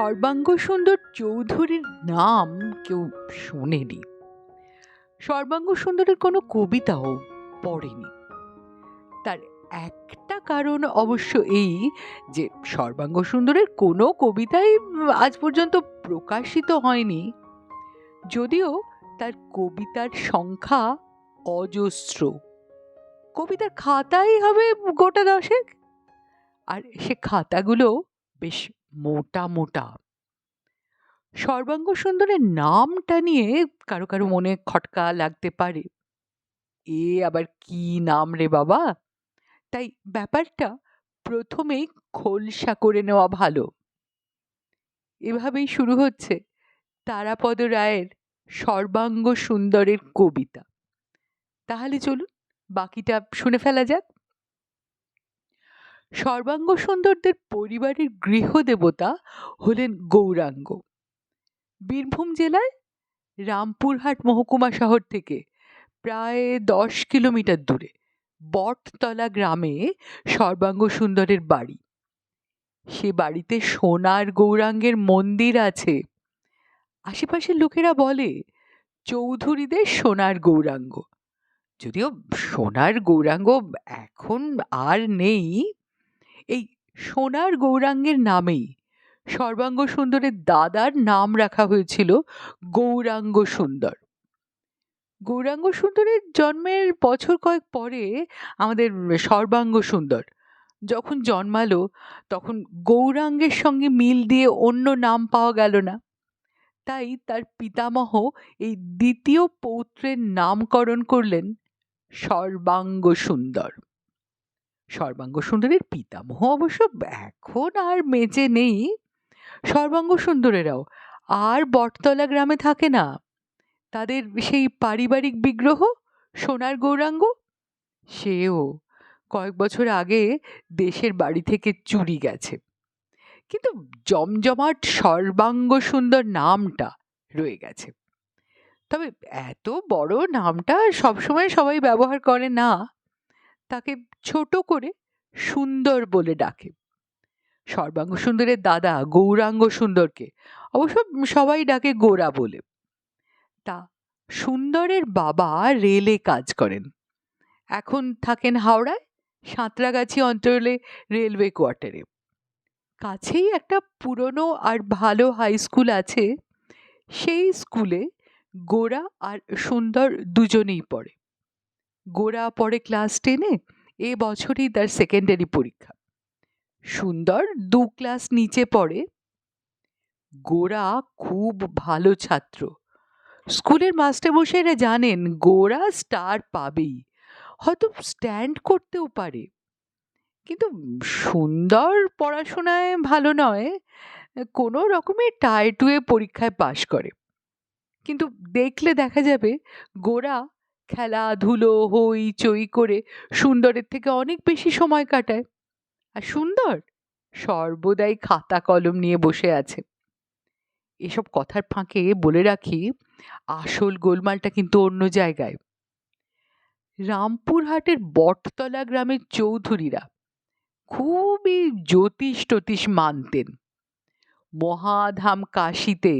সর্বাঙ্গ সুন্দর চৌধুরীর নাম কেউ শোনেনি। সর্বাঙ্গ সুন্দরের কোনো কবিতাও পড়েনি। তার একটা কারণ অবশ্য এই যে, সর্বাঙ্গ সুন্দরের কোনো কবিতাই আজ পর্যন্ত প্রকাশিত হয়নি। যদিও তার কবিতার সংখ্যা অজস্র। কবিতার খাতাই হবে গোটা দশেক। আর সে খাতাগুলো বেশ মোটা মোটা। সর্বাঙ্গ সুন্দরের নামটা নিয়ে কারও কারও মনে খটকা লাগতে পারে। এ আবার কি নাম রে বাবা? তাই ব্যাপারটা প্রথমেই খোলসা করে নেওয়া ভালো। এভাবেই শুরু হচ্ছে তারাপদ রায়ের সর্বাঙ্গ সুন্দরের কবিতা। তাহলে চলুন বাকিটা শুনে ফেলা যাক। সর্বাঙ্গ সুন্দরদের পরিবারের গৃহদেবতা হলেন গৌরাঙ্গ। বীরভূম জেলায় রামপুরহাট মহকুমা শহর থেকে প্রায় দশ কিলোমিটার দূরে বটতলা গ্রামে সর্বাঙ্গ সুন্দরের বাড়ি। সে বাড়িতে সোনার গৌরাঙ্গের মন্দির আছে। আশেপাশের লোকেরা বলে, চৌধুরীদের সোনার গৌরাঙ্গ। যদিও সোনার গৌরাঙ্গ এখন আর নেই সোনার গৌরাঙ্গের নামেই। সর্বাঙ্গ সুন্দরের দাদার নাম রাখা হয়েছিল গৌরাঙ্গ সুন্দর। গৌরাঙ্গ সুন্দরের জন্মের বছর কয়েক পরে আমাদের সর্বাঙ্গ সুন্দর যখন জন্মালো, তখন গৌরাঙ্গের সঙ্গে মিল দিয়ে অন্য নাম পাওয়া গেল না। তাই তার পিতামহ এই দ্বিতীয় পৌত্রের নামকরণ করলেন সর্বাঙ্গ সুন্দর। সর্বাঙ্গ সুন্দরের পিতামহ অবশ্য এখন আর মেচে নেই। সর্বাঙ্গ সুন্দরেরাও আর বটতলা গ্রামে থাকে না। তাদের সেই পারিবারিক বিগ্রহ, সোনার গৌরাঙ্গ, সেও কয়েক বছর আগে দেশের বাড়ি থেকে চুরি গেছে। কিন্তু জমজমাট সর্বাঙ্গ সুন্দর নামটা রয়ে গেছে। তবে এত বড় নামটা সবসময় সবাই ব্যবহার করে না। তাকে ছোট করে সুন্দর বলে ডাকে। সর্বাঙ্গ সুন্দরের দাদা গৌরাঙ্গ সুন্দরকে। অবশ্য সবাই ডাকে গোরা বলে। তা সুন্দরের বাবা রেলে কাজ করেন। এখন থাকেন হাওড়ায়, সাঁতরাগাছি অঞ্চলে রেলওয়ে কোয়ার্টারে। কাছেই একটা পুরনো আর ভালো হাই স্কুল আছে। সেই স্কুলে গোরা আর সুন্দর দুজনেই পড়ে। গোরা পড়ে ক্লাস টেনে এ বছরই তার সেকেন্ডারি পরীক্ষা। সুন্দর দু ক্লাস নিচে পড়ে। গোরা খুব ভালো ছাত্র। স্কুলের মাস্টার মাস্টারমশাইরা জানেন গোরা স্টার পাবেই। হয়তো স্ট্যান্ড করতেও পারে। কিন্তু সুন্দর পড়াশোনায় ভালো নয়। কোনো রকমে টায় টুয়ে পরীক্ষায় পাশ করে। কিন্তু দেখলে দেখা যাবে গোরা খেলাধুলো হই চই করে সুন্দরের থেকে অনেক বেশি সময় কাটায়। আর সুন্দর সর্বদাই খাতা কলম নিয়ে বসে আছে। এসব কথার ফাঁকে বলে রাখি, আসল গোলমালটা কিন্তু অন্য জায়গায়। রামপুরহাটের বটতলা গ্রামের চৌধুরীরা খুবই জ্যোতিষ টতিষ মানতেন। মহাধাম কাশিতে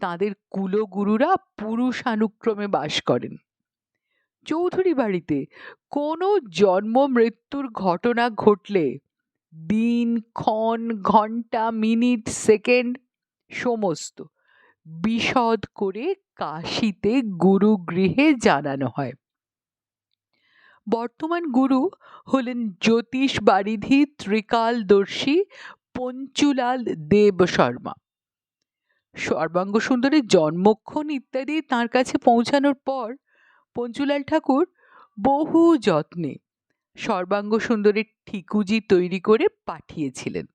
তাদের কুলগুরুরা পুরুষানুক্রমে বাস করেন। চৌধুরী বাড়িতে কোনো জন্ম মৃত্যুর ঘটনা ঘটলে দিন, ক্ষণ, ঘণ্টা, মিনিট, সেকেন্ড, সমস্ত বিশদ করে কাশিতে গুরু গৃহে জানানো হয়। বর্তমান গুরু হলেন জ্যোতিষ বারিধি ত্রিকালদর্শী পঞ্চুলাল দেব শর্মা। সর্বাঙ্গ সুন্দরের জন্মক্ষণ ইত্যাদি তার কাছে পৌঁছানোর পর পঞ্চুলাল ঠাকুর বহু যত্নে সর্বাঙ্গ সুন্দরের ঠিকুজি তৈরি করে পাঠিয়েছিলেন।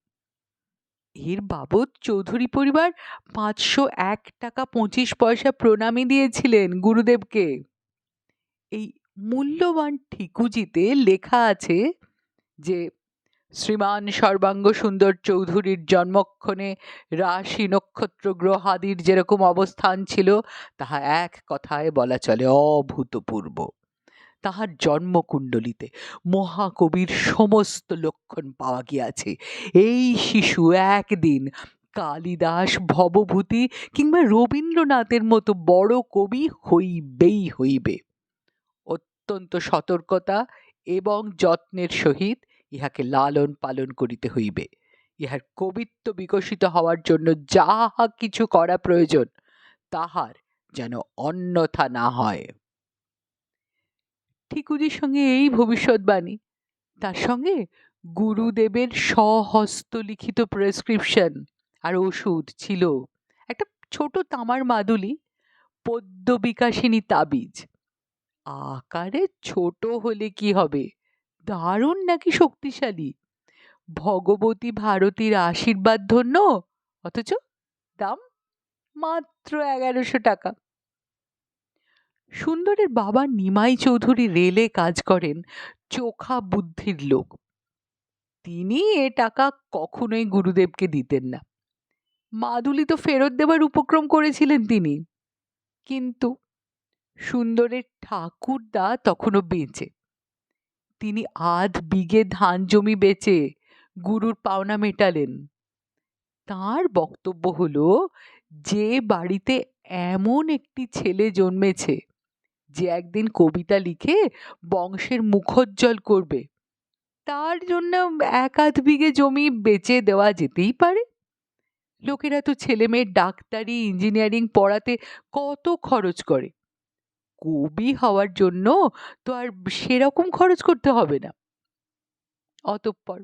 এর বাবদ চৌধুরী পরিবার পাঁচশো এক টাকা পঁচিশ পয়সা প্রণামী দিয়েছিলেন গুরুদেবকে। এই মূল্যবান ঠিকুজিতে লেখা আছে যে শ্রীমান সর্বাঙ্গ সুন্দর চৌধুরীর জন্মক্ষণে রাশি নক্ষত্র গ্রহাদির যেরকম অবস্থান ছিল, তাহা এক কথায় বলা চলে অভূতপূর্ব। তাহার জন্মকুণ্ডলিতে মহাকবির সমস্ত লক্ষণ পাওয়া গিয়াছে। এই শিশু একদিন কালিদাস ভবভূতি কিংবা রবীন্দ্রনাথের মতো বড় কবি হইবেই হইবে। অত্যন্ত সতর্কতা এবং যত্নের সহিত ইহাকে লালন পালন করিতে হইবে। ইহার কবিত্ব বিকশিত হওয়ার জন্য যাহা কিছু করা প্রয়োজন, তাহার যেন অন্যথা না হয়। ঠিকুজির সঙ্গে এই ভবিষ্যৎবাণী। তার সঙ্গে গুরুদেবের স্বহস্তলিখিত প্রেসক্রিপশন আর ওষুধ ছিল। একটা ছোট তামার মাদুলি পদ্য বিকাশিনী তাবিজ। আকারে ছোট হলে কি হবে? দারুণ নাকি শক্তিশালী? ভগবতী ভারতীর আশীর্বাদ ধন্য? অথচ দাম মাত্র এগারোশো টাকা। সুন্দরের বাবা নিমাই চৌধুরী রেলে কাজ করেন, চোখা বুদ্ধির লোক। তিনি এ টাকা কখনোই গুরুদেবকে দিতেন না। মাদুলি তো ফেরত দেবার উপক্রম করেছিলেন তিনি। কিন্তু সুন্দরের ঠাকুরদা তখনও বেঁচে। তিনি আধ বিঘে ধান জমি বেচে গুরুর পাওনা মেটালেন। তার বক্তব্য হলো, যে বাড়িতে এমন একটি ছেলে জন্মেছে, যে একদিন কবিতা লিখে বংশের মুখোজ্জ্বল করবে, তার জন্য এক আধ বিঘে জমি বেচে দেওয়া যেতেই পারে। লোকেরা তো ছেলে মেয়ের ডাক্তারি, ইঞ্জিনিয়ারিং পড়াতে কত খরচ করে। কবি হওয়ার জন্য তো আর সেরকম খরচ করতে হবে না। অতঃপর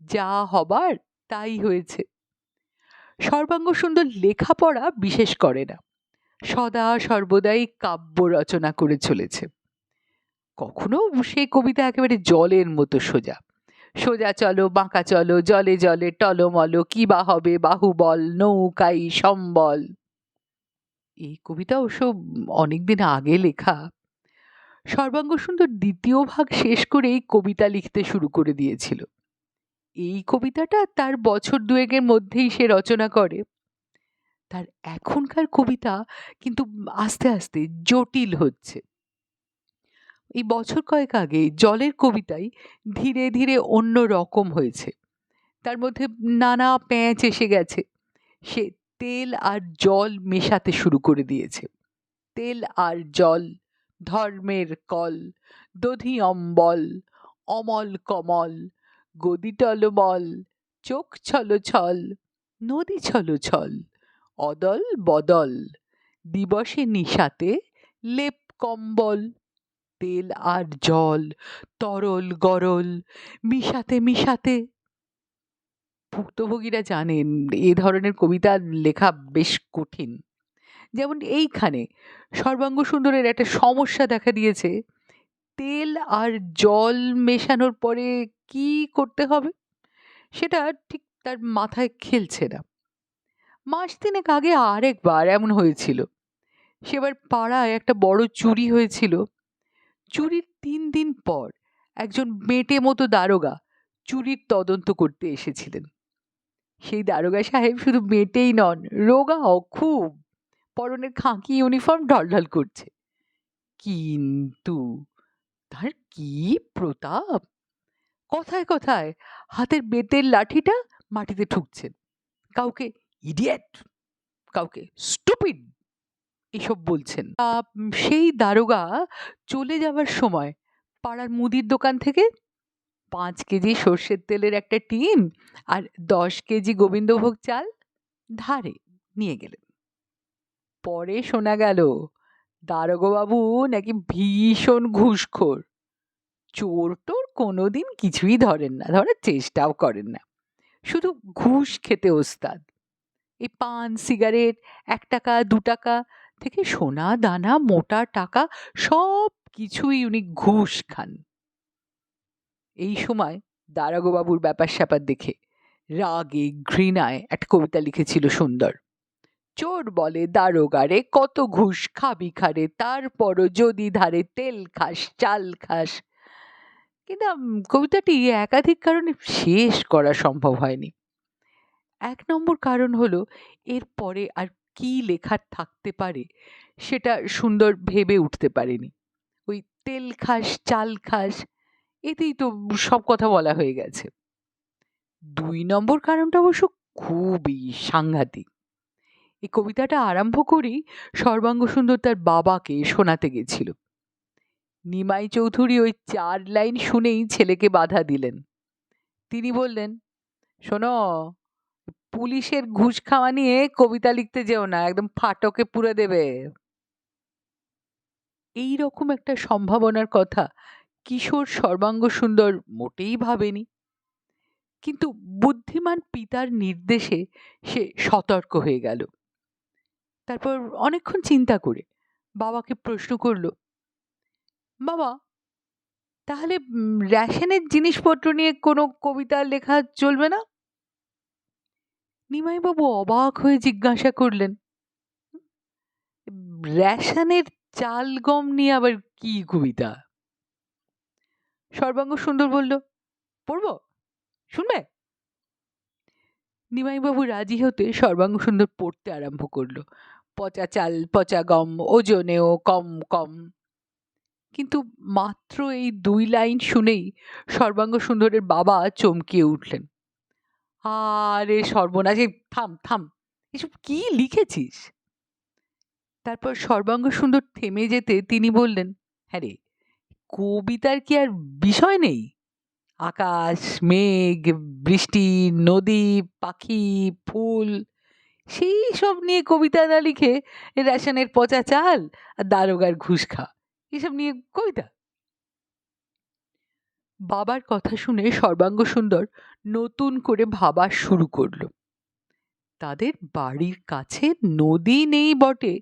যা হবার তাই হয়েছে। সর্বাঙ্গ সুন্দর লেখাপড়া বিশেষ করে না। সদা সর্বদাই কাব্য রচনা করে চলেছে। কখনো সেই কবিতা একেবারে জলের মতো সোজা। সোজা চলো, বাঁকা চলো, জলে জলে, টলমলো, কি বা হবে, বাহুবল, নৌকাই, সম্বল। এই কবিতা অবশ্য অনেকদিন আগে লেখা। সর্বাঙ্গ সুন্দর দ্বিতীয় ভাগ শেষ করেই কবিতা লিখতে শুরু করে দিয়েছিল। এই কবিতাটা তার বছর দুয়েকের মধ্যেই সে রচনা করে। তার এখনকার কবিতা কিন্তু আস্তে আস্তে জটিল হচ্ছে। এই বছর কয়েক আগে জলের কবিতাই ধীরে ধীরে অন্য রকম হয়েছে। তার মধ্যে নানা প্যাঁচ এসে গেছে। সে তেল আর জল মেশাতে শুরু করে দিয়েছে। তেল আর জল, ধর্মের কল, দধি অম্বল, অমল কমল, গদি টলমল, চোখ ছল ছল নদী ছল ছল অদল বদল, দিবসে নিশাতে লেপ কম্বল, তেল আর জল, তরল গরল, মিশাতে মিশাতে ভুক্তভোগীরা জানেন এ ধরনের কবিতা লেখা বেশ কঠিন। যেমন এইখানে, সর্বাঙ্গ সুন্দরের একটা সমস্যা দেখা দিয়েছে, তেল আর জল মেশানোর পরে কি করতে হবে? সেটা ঠিক তার মাথায় খেলছে না। মাস তিনেক আগে আরেকবার এমন হয়েছিল। সেবার পাড়ায় একটা বড় চুরি হয়েছিল। চুরির তিন দিন পর একজন বেটে মতো দারোগা চুরির তদন্ত করতে এসেছিলেন। সেই দারোগা সাহেব শুধু মেটেই নন রোগাও খুব। পরনের খাঁকি ইউনিফর্ম ঢলঢল করছে। কিন্তু তার কি প্রতাপ? কথায় কথায় হাতের বেতের লাঠিটা মাটিতে ঠুকছেন কাউকে ইডিয়েট কাউকে স্টুপিড এসব বলছেন। সেই দারোগা চলে যাবার সময় পাড়ার মুদির দোকান থেকে পাঁচ কেজি সর্ষের তেলের একটা টিন আর দশ কেজি গোবিন্দভোগ চাল ধারে নিয়ে গেলেন। পরে শোনা গেল, দারোগবাবু নাকি ভীষণ ঘুষখোর। চোর টোর কোনোদিন কিছুই ধরেন না, ধরার চেষ্টাও করেন না। শুধু ঘুষ খেতে ওস্তাদ। এই পান, সিগারেট, এক টাকা, দু টাকা থেকে সোনা, দানা, মোটা টাকা সব কিছুই উনি ঘুষ খান। এই সময় দারাগোবাবুর ব্যাপার স্যাপার দেখে রাগে ঘৃণায় একটা কবিতা লিখেছিল সুন্দর। চোর বলে দারোগারে কত ঘুষ খাবি খারে, তারপরও যদি ধারে তেল খাস, চাল খাস। কিন্তু কবিতাটি একাধিক কারণে শেষ করা সম্ভব হয়নি। এক নম্বর কারণ হলো এর পরে আর কি লেখার থাকতে পারে সেটা সুন্দর ভেবে উঠতে পারেনি। ওই তেল খাস, চাল খাস এতেই তো সব কথা বলা হয়ে গেছে। দুই নম্বর কারণটা অবশ্য খুবই সাংঘাতিক। এই কবিতাটা আরম্ভ করেই সর্বাঙ্গ সুন্দর তার বাবাকে শোনাতে গেছিল। নিমাই চৌধুরী ওই চার লাইন শুনেই ছেলেকে বাধা দিলেন। তিনি বললেন, শোনো, পুলিশের ঘুষ খাওয়া নিয়ে কবিতা লিখতে যেও না, একদম ফাটকে পুরে দেবে। এই রকম একটা সম্ভাবনার কথা কিশোর সর্বাঙ্গ সুন্দর মোটেই ভাবেনি। কিন্তু বুদ্ধিমান পিতার নির্দেশে সে সতর্ক হয়ে গেল। তারপর অনেকক্ষণ চিন্তা করে বাবাকে প্রশ্ন করল, বাবা, তাহলে রেশনের জিনিসপত্র নিয়ে কোনো কবিতা লেখা চলবে না? নিমাইবাবু অবাক হয়ে জিজ্ঞাসা করলেন, রেশনের চাল গম নিয়ে আবার কি কবিতা? সর্বাঙ্গ সুন্দর বলল, পড়ব? শুনবে? নিমাইবাবু রাজি হতে সর্বাঙ্গ সুন্দর পড়তে আরম্ভ করল। পচা চাল, পচা গম, ওজনেও কম কম। কিন্তু মাত্র এই দুই লাইন শুনেই সর্বাঙ্গ সুন্দরের বাবা চমকিয়ে উঠলেন। আরে সর্বনাশ থাম থাম, এসব কি লিখেছিস? তারপর সর্বাঙ্গ সুন্দর থেমে যেতে তিনি বললেন হ্যাঁ রে কবিতার কি আর বিষয় নেই? আকাশ, মেঘ, বৃষ্টি, নদী, পাখি, ফুল, সেই সব নিয়ে কবিতা না লিখে রেশনের পচা চাল আর দারোগার ঘুষ খা, এসব নিয়ে কবিতা? বাবার কথা শুনে সর্বাঙ্গ সুন্দর নতুন করে ভাবা শুরু করল। তাদের বাড়ির কাছে নদী নেই বটে,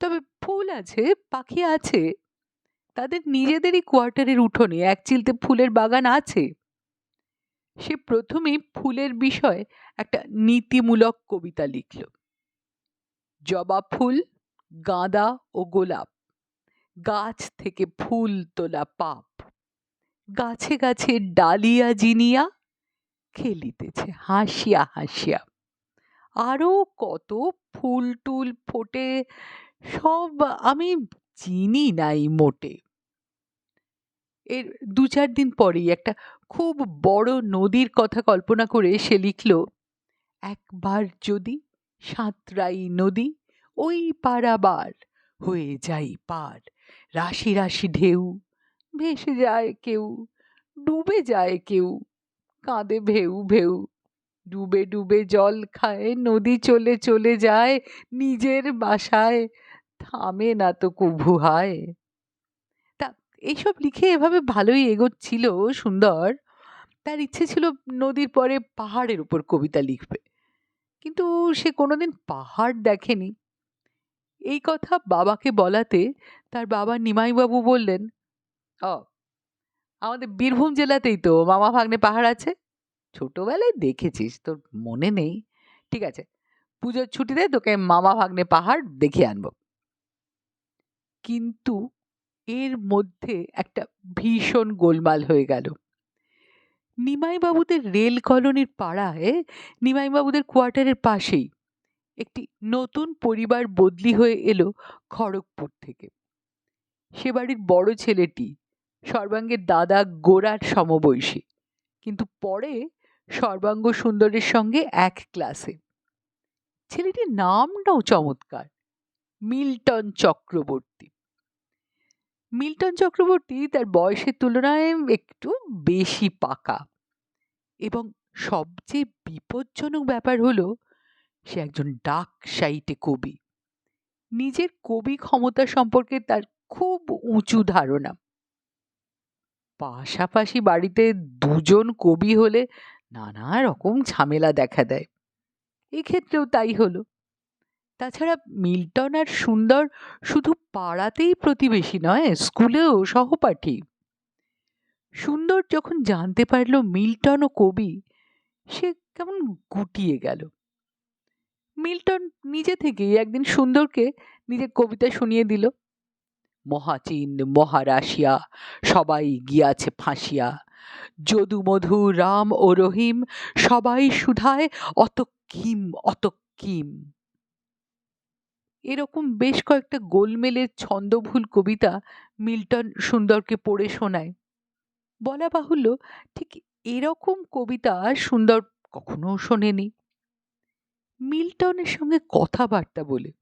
তবে ফুল আছে, পাখি আছে। তাদের নিজেদেরই কোয়ার্টারের উঠোনে এক চিলতে ফুলের বাগান আছে। সে প্রথমেই ফুলের বিষয়ে একটা নীতিমূলক কবিতা লিখল। জবা ফুল, গাঁদা ও গোলাপ। গাছ থেকে ফুল তোলা পাপ। গাছে গাছে ডালিয়া জিনিয়া খেলিতেছে হাসিয়া হাসিয়া। আরও কত ফুল টুল ফোটে সব আমি চিনি নাই মোটে। এর দু চার দিন পরেই একটা খুব বড় নদীর কথা কল্পনা করে সে লিখল, একবার যদি সাঁতরাই নদী, ওই পারাবার হয়ে যাই পার। রাশি রাশি ঢেউ, ভেসে যায় কেউ, ডুবে যায় কেউ, কাঁদে ভেউ ভেউ। ডুবে ডুবে জল খায়, নদী চলে চলে যায়, নিজের বাসায় থামে না তো কভু হায়। তা এইসব লিখে এভাবে ভালোই এগোচ্ছিল সুন্দর। তার ইচ্ছে ছিল নদীর পরে পাহাড়ের উপর কবিতা লিখবে। কিন্তু সে কোনোদিন পাহাড় দেখেনি। এই কথা বাবাকে বলাতে তার বাবা নিমাইবাবু বললেন, ও, আমাদের বীরভূম জেলাতেই তো মামা ভাগ্নে পাহাড় আছে। ছোটবেলায় দেখেছিস, তোর মনে নেই। ঠিক আছে, পুজোর ছুটিতে তোকে মামা ভাগ্নে পাহাড় দেখিয়ে আনব। কিন্তু এর মধ্যে একটা ভীষণ গোলমাল হয়ে গেল। নিমাইবাবুদের রেল কলোনির পাড়ায়, নিমাইবাবুদের কোয়ার্টারের পাশেই একটি নতুন পরিবার বদলি হয়ে এলো খড়গপুর থেকে। সে বাড়ির বড় ছেলেটি সর্বাঙ্গের দাদা গোড়ার সমবয়সী, কিন্তু পরে সর্বাঙ্গ সুন্দরের সঙ্গে এক ক্লাসে। ছেলেটির নামটাও চমৎকার। মিল্টন চক্রবর্তী। মিল্টন চক্রবর্তী তার বয়সের তুলনায় একটু বেশি পাকা এবং সবচেয়ে বিপজ্জনক ব্যাপার হলো সে একজন ডাক সাইটে কবি। নিজের কবি ক্ষমতা সম্পর্কে তার খুব উঁচু ধারণা। পাশাপাশি বাড়িতে দুজন কবি হলে নানা রকম ঝামেলা দেখা দেয়। এক্ষেত্রেও তাই হলো। তাছাড়া মিল্টন আর সুন্দর শুধু পাড়াতেই প্রতিবেশী নয়, স্কুলেও সহপাঠী। সুন্দর যখন জানতে পারল মিল্টন ও কবি, সে কেমন গুটিয়ে গেল। মিল্টন নিজে থেকেই একদিন সুন্দরকে নিজের কবিতা শুনিয়ে দিল, মহাচীন, মহারাশিয়া, সবাই গিয়াছে ফাঁসিয়া। যদু, মধু, রাম ও রহিম, সবাই সুধায় অত কিম অত কিম। এরকম বেশ কয়েকটা গোলমেলের ছন্দভুল কবিতা মিল্টন সুন্দরকে পড়ে শোনায়। বলা বাহুল্য, ঠিক এরকম কবিতা সুন্দর কখনো শোনেনি। মিল্টনের সঙ্গে কথাবার্তা বলে,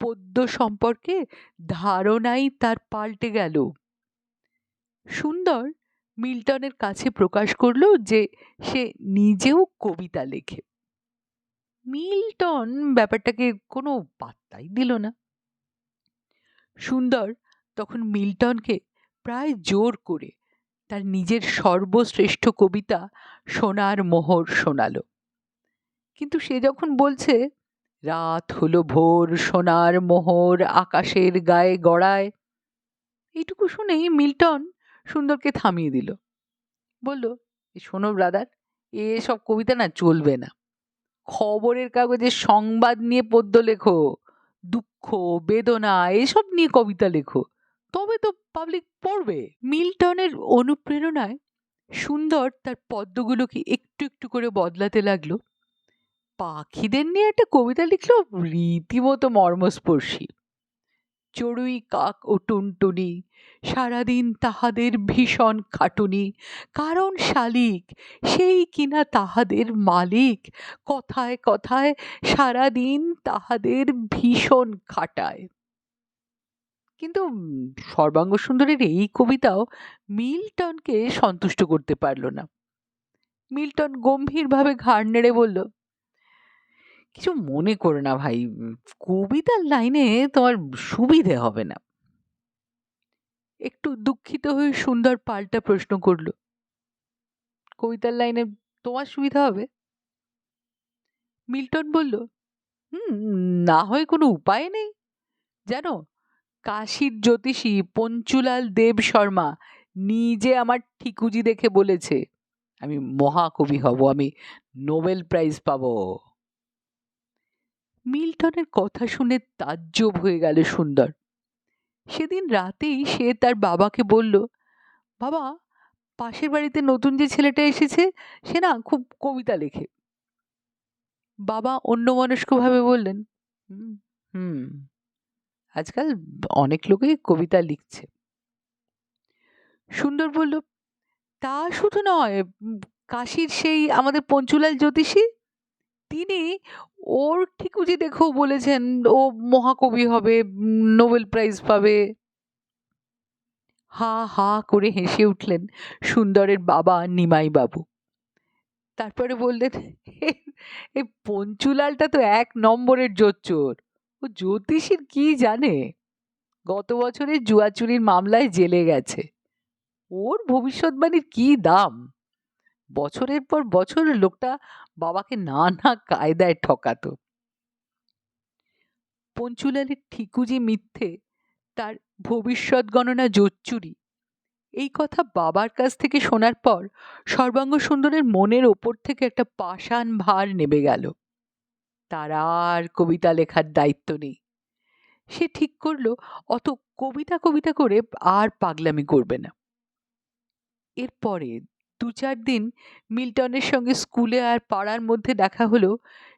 পদ্য সম্পর্কে ধারণাই তার পাল্টে গেল। সুন্দর মিল্টনের কাছে প্রকাশ করল যে সে নিজেও কবিতা লেখে। মিল্টন ব্যাপারটাকে কোনো পাত্তাই দিল না। সুন্দর তখন মিল্টনকে প্রায় জোর করে তার নিজের সর্বশ্রেষ্ঠ কবিতা সোনার মোহর শোনালো। কিন্তু সে যখন বলছে, রাত হলো ভোর সোনার মোহর আকাশের গায়ে গড়ায়, এইটুকু শুনেই মিল্টন সুন্দরকে থামিয়ে দিল। বলল, "এ শোনো ব্রাদার এসব কবিতা না চলবে না। খবরের কাগজে সংবাদ নিয়ে পদ্য লেখো, দুঃখ, বেদনা এসব নিয়ে কবিতা লেখো। তবে তো পাবলিক পড়বে। মিল্টনের অনুপ্রেরণায় সুন্দর তার পদ্মগুলোকে একটু একটু করে বদলাতে লাগল। পাখিদের নিয়ে একটা কবিতা লিখলো রীতিমতো মর্মস্পর্শী। চড়ুই কাক ও টুনটুনি। সারাদিন তাহাদের ভীষণ খাটুনি। কারণ শালিক, সেই কিনা তাহাদের মালিক। কথায় কথায় সারাদিন তাহাদের ভীষণ খাটায়। কিন্তু সর্বাঙ্গ সুন্দরের এই কবিতাও মিল্টনকে সন্তুষ্ট করতে পারল না। মিল্টন গম্ভীরভাবে ঘাড় নেড়ে বলল কিছু মনে করো না ভাই। কবিতার লাইনে তোমার সুবিধে হবে না। একটু দুঃখিত হয়ে সুন্দর পাল্টা প্রশ্ন করল। কবিতার লাইনে তোমার সুবিধা হবে? মিল্টন বলল, হুম, না হয় কোনো উপায় নেই। জানো, কাশীর জ্যোতিষী পঞ্চুলাল দেব শর্মা নিজে আমার ঠিকুজি দেখে বলেছে, আমি মহাকবি হব, আমি নোবেল প্রাইজ পাবো। মিল্টনের কথা শুনে তাজ্জব হয়ে গেল সুন্দর। সেদিন রাতেই সে তার বাবাকে বলল, বাবা, পাশের বাড়িতে নতুন যে ছেলেটা এসেছে, সে না খুব কবিতা লেখে। বাবা অন্যমনস্কভাবে বললেন হুম, আজকাল অনেক লোকই কবিতা লিখছে। সুন্দর বলল, তা শুধু নয় কাশির সেই আমাদের পঞ্চুলাল জ্যোতিষী তিনি ওর ঠিকুজি দেখেও বলেছেন, ও মহাকবি হবে, নোবেল প্রাইজ পাবে। হা হা করে হেসে উঠলেন সুন্দরের বাবা নিমাই বাবু। তারপরে বললেন এই পঞ্চুলালটা তো এক নম্বরের জোচ্চোর। ও জ্যোতিষীর কি জানে? গত বছরে জুয়াচুরির মামলায় জেলে গেছে। ওর ভবিষ্যৎবাণীর কি দাম? বছরের পর বছর লোকটা বাবাকে নানা কায়দায় ঠকাতো। পঞ্চুলালের ঠিকুজি মিথ্যে, তার ভবিষ্যৎ গণনা জোচ্চুরি, এই কথা বাবার কাছ থেকে শোনার পর সর্বাঙ্গ সুন্দরের মনের ওপর থেকে একটা পাষাণ ভার নেমে গেল। তার আর কবিতা লেখার দায়িত্ব নেই। সে ঠিক করল, অত কবিতা কবিতা করে আর পাগলামি করবে না। এরপরে দু চার দিন মিল্টনের সঙ্গে স্কুলে আর পাড়ার মধ্যে দেখা হলো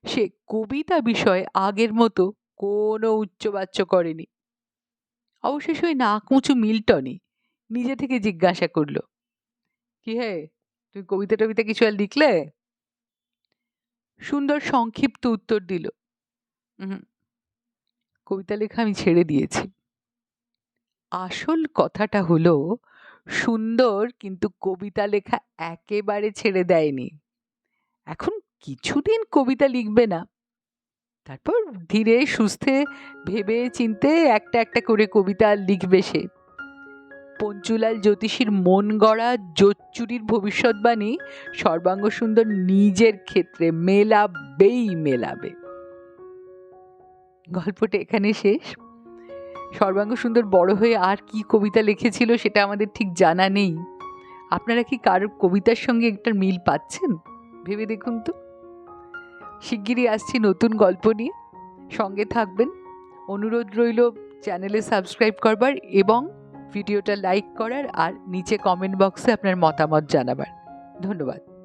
সে কবিতা বিষয়ে আগের মতো কোনো উচ্চবাচ্য করেনি। অবশেষে ওই নাকুঁচু মিল্টনই নিজে থেকে জিজ্ঞাসা করল কি হে তুমি কবিতা টবিতা কিছু আর লিখলে? সুন্দর সংক্ষিপ্ত উত্তর দিল "উহুম, কবিতা লেখা আমি ছেড়ে দিয়েছি। আসল কথাটা হলো সুন্দর, কিন্তু কবিতা লেখা একেবারে ছেড়ে দেয়নি। এখন কিছুদিন কবিতা লিখবে না। তারপর ধীরে, সুস্থে, ভেবে, চিনতে একটা একটা করে কবিতা লিখবে সে। পঞ্চুলাল জ্যোতিষীর মন গড়া জোচ্চুরির ভবিষ্যৎবাণী সর্বাঙ্গ সুন্দর নিজের ক্ষেত্রে মেলাবেই মেলাবে। গল্পটা এখানে শেষ। সর্বাঙ্গ সুন্দর বড় হয়ে আর কি কবিতা লিখেছিল সেটা আমাদের ঠিক জানা নেই। আপনারা কি কারোর কবিতার সঙ্গে একটা মিল পাচ্ছেন? ভেবে দেখুন তো। শিগগিরই আসছি নতুন গল্প নিয়ে। সঙ্গে থাকবেন। অনুরোধ রইল চ্যানেলে সাবস্ক্রাইব করবার এবং ভিডিওটা লাইক করার আর নিচে কমেন্ট বক্সে আপনার মতামত জানাবার। ধন্যবাদ।